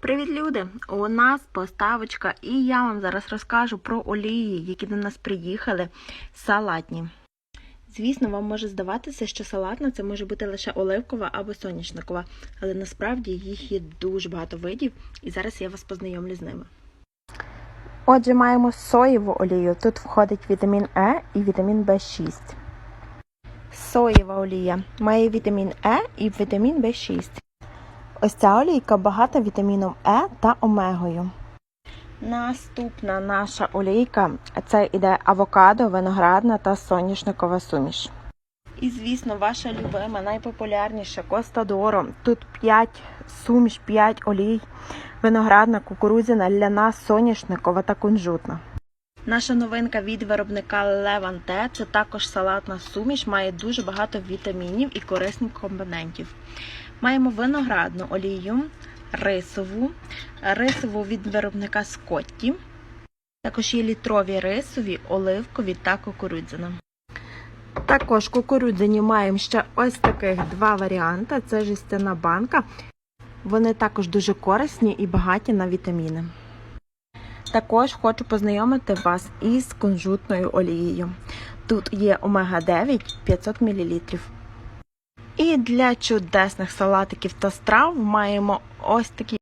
Привіт, люди! У нас поставочка, і я вам зараз розкажу про олії, які до нас приїхали салатні. Звісно, вам може здаватися, що салатна це може бути лише оливкова або соняшникова, але насправді їх є дуже багато видів, і зараз я вас познайомлю з ними. Отже, маємо соєву олію. Тут входить вітамін Е і вітамін В6. Соєва олія має вітамін Е і вітамін В6. Ось ця олійка багата вітаміном Е та омегою. Наступна наша олійка це іде авокадо, виноградна та соняшникова суміш. І, звісно, ваша любима, найпопулярніша Коста Доро. Тут 5 суміш, 5 олій, виноградна, кукурудзяна, ляна, соняшникова та кунжутна. Наша новинка від виробника Леванте це також салатна суміш, має дуже багато вітамінів і корисних компонентів. Маємо виноградну олію, рисову, рисову від виробника Скотті. Також є літрові рисові, оливкові та кукурудзяна. Також кукурудзяні маємо ще ось таких два варіанти. Це жестяна банка. Вони також дуже корисні і багаті на вітаміни. Також хочу познайомити вас із кунжутною олією. Тут є омега-9 500 мл. І для чудесних салатиків та страв маємо ось такі